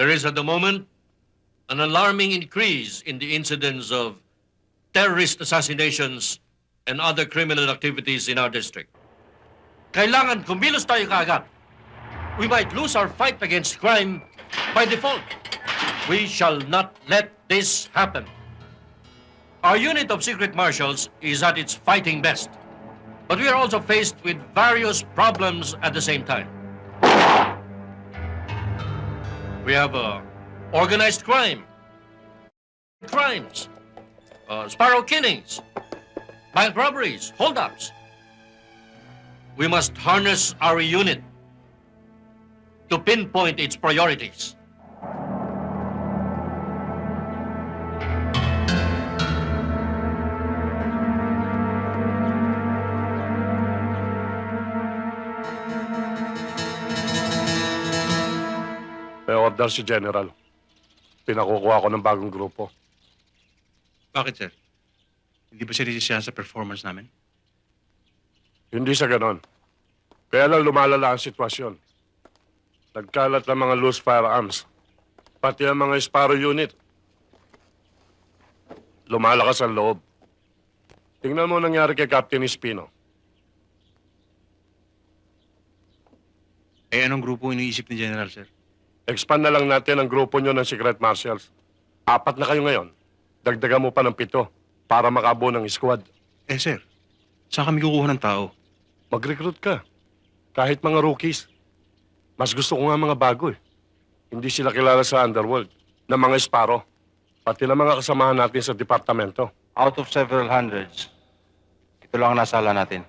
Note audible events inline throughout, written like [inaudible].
There is at the moment an alarming increase in the incidence of terrorist assassinations and other criminal activities in our district. Kailangan kumilos tayo kaagad. We might lose our fight against crime by default. We shall not let this happen. Our unit of secret marshals is at its fighting best. But we are also faced with various problems at the same time. We have uh, organized crime, crimes, uh, sparrow killings, bank robberies, holdups. We must harness our unit to pinpoint its priorities. Order si General. Pinakukuha ko ng bagong grupo. Bakit, sir? Hindi ba siya resisyahan sa performance namin? Hindi sa ganon. Kaya lang lumalala ang sitwasyon. Nagkalat ng mga loose firearms. Pati ang mga Sparrow unit. Lumalakas ang loob. Tingnan mo ang nangyari kay Captain Espino. Eh, anong grupo iniisip ni General, sir? Expand na lang natin ang grupo nyo ng Secret Marshals. Apat na kayo ngayon. Dagdagan mo pa ng pito para makabuo ng squad. Eh, sir, saan kami kukuha ng tao? Mag-recruit ka. Kahit mga rookies. Mas gusto ko nga mga bago eh. Hindi sila kilala sa underworld. Na mga Sparrow. Pati na mga kasamahan natin sa departamento. Out of several hundreds, ito lang ang nasala natin.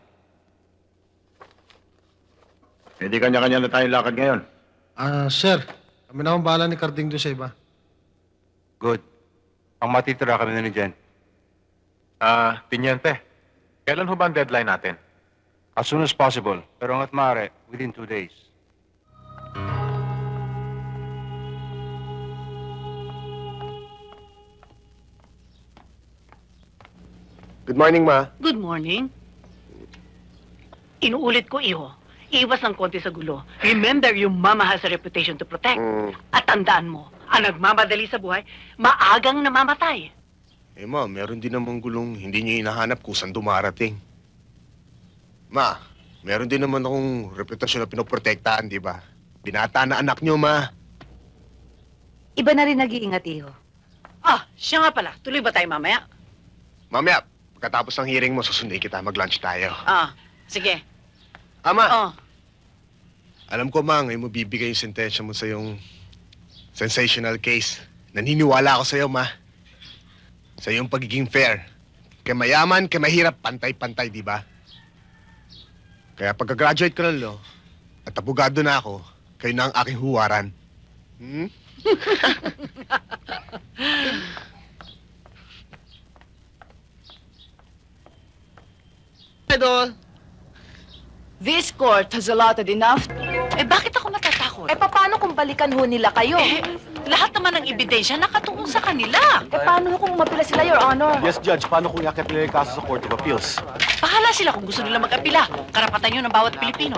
Hindi kanya-kanya na tayong lakad ngayon. Ah, sir. Kami na akong bahala ni Carding doon sa iba. Good. Ang matitira kami na ni Jen. Ah, Pinyente. Kailan ho ba ang deadline natin? As soon as possible. Pero hanggat maaari, within two days. Good morning, Ma. Good morning. Inuulit ko, iho. Iwas ng konti sa gulo. Remember, your mama has a reputation to protect. At tandaan mo, ang nagmamadali sa buhay, maagang namamatay. Eh ma, meron din namang gulong hindi niyo hinahanap kung saan dumarating. Ma, meron din naman akong reputasyon na pinoprotektahan, di ba? Binata na anak niyo, ma. Iba na rin nag-iingat, iho. Ah, siya nga pala. Tuloy ba tayo mamaya? Mamaya, pagkatapos ng hearing mo, susundin kita, mag-lunch tayo. Ah, sige. Ama, Oh, alam ko, ma, ngayon mo bibigay yung sentensya mo sa yung sensational case. Naniniwala ako sa'yo, ma. Sa iyong pagiging fair. Kay mayaman, kay mahirap, pantay-pantay, di ba? Kaya pagka-graduate ko ng law, at abogado na ako, kayo na ang aking huwaran. Hmm? [laughs] This court has allotted enough... eh bakit ako natatakot? Eh, paano kung balikan ho nila kayo? Eh, lahat naman ng ebidensya nakatuon sa kanila. Eh, paano ho kung mapila sila, Your Honor? Yes, Judge. Paano kung yakit nila yung kaso sa Court of Appeals? Bahala sila kung gusto nila mag-apila. Karapatan yun ng bawat Pilipino.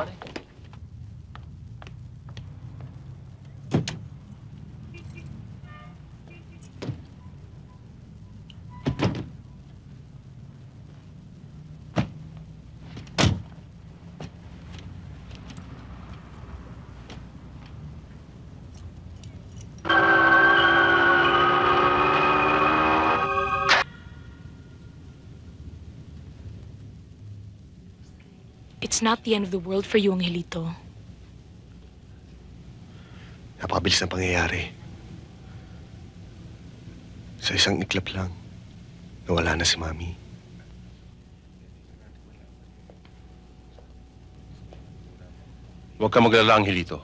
Not the end of the world for you, Angelito. Napakabilis ng pangyayari. Sa isang iklap lang, nawala na si Mami. Huwag ka maglala, Angelito.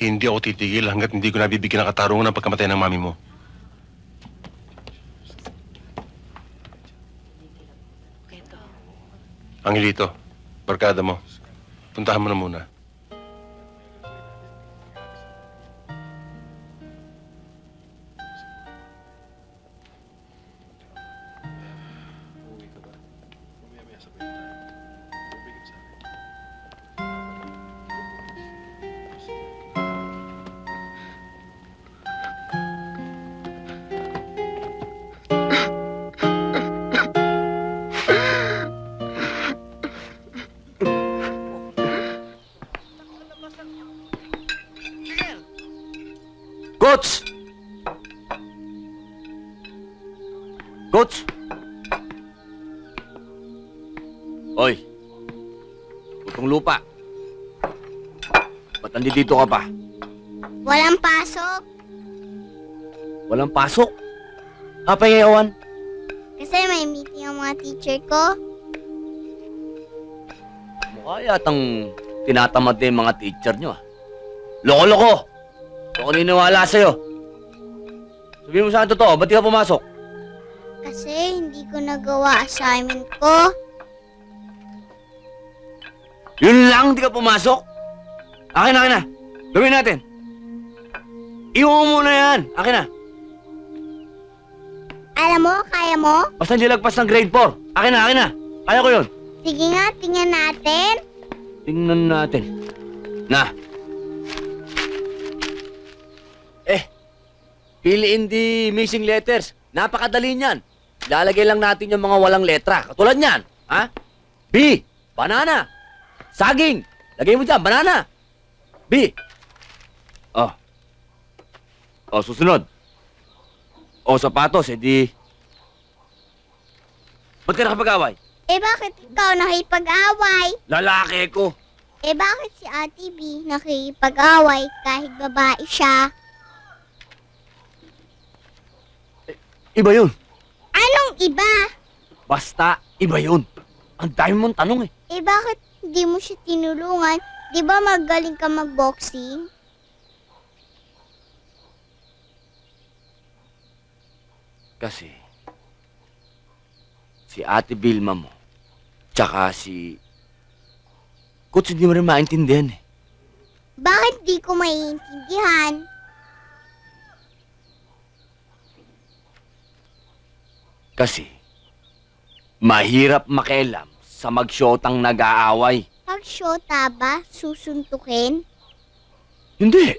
Hindi ako titigil hanggat hindi ko nabibigyan ng katarungan ng pagkamatay ng mami mo. Angelito, barkada mo. Puntahan mo na muna. Coach! Coach! Oy! Putong lupa. Ba't nandito ka pa? Walang pasok. Walang pasok. Apa yawan? Kasi may meeting ang mga teacher ko. Mukha yatang tinatamad na yung mga teacher nyo ah. Loko-loko! Ako niniwala sa'yo. Sabihin mo sa akin totoo, ba't di ka pumasok? Kasi hindi ko nagawa assignment ko. Yun lang, di ka pumasok? Akin na, akin na. Gawin natin. Iwan mo muna yan. Akin na. Alam mo, kaya mo? Basta hindi lagpas ng grade 4. Akin na, akin na. Kaya ko yun. Sige nga, tingnan natin. Tingnan natin. Na. Piliin di missing letters. Napakadali niyan. Lalagay lang natin yung mga walang letra. Katulad niyan. Ha? B. Banana. Saging. Lagay mo dyan, banana. B. Oh. Oh, susunod. Oh, sapatos, edi... Ba't ka nakapag-away? Eh bakit ikaw nakipag-away? Lalaki ko. Eh bakit si Ate B nakipag-away kahit babae siya? Iba yun. Anong iba? Basta, iba yun. Ang dami mong tanong eh. Eh bakit hindi mo siya tinulungan? Di ba magaling ka mag-boxing? Kasi, si Ate Vilma mo, tsaka si... Coach, hindi mo rin maintindihan eh. Bakit di ko maiintindihan? Kasi, mahirap makialam sa magsyotang nag-aaway. Pag syota ba, susuntukin? Hindi.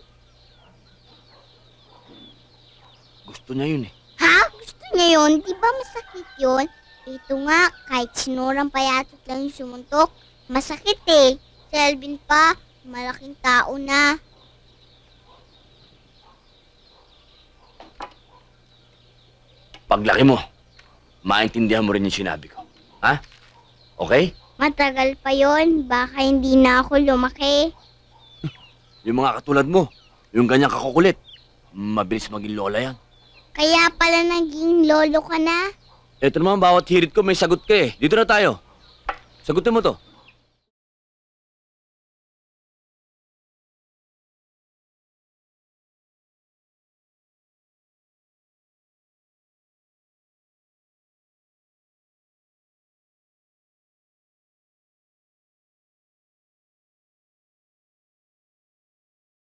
Gusto niya yun eh. Ha? Gusto niya yun? Di ba masakit yun? Ito nga, kahit sinurang payatot lang yung sumuntok, masakit eh. Si Alvin pa, malaking tao na. Paglaki mo, maintindihan mo rin yung sinabi ko. Ha? Okay? Matagal pa yon, baka hindi na ako lumaki. [laughs] Yung mga katulad mo, yung ganyang kakukulit, mabilis maging lola yan. Kaya pala naging lolo ka na. Ito naman, bawat hirit ko may sagot ka eh. Dito na tayo. Sagutin mo to.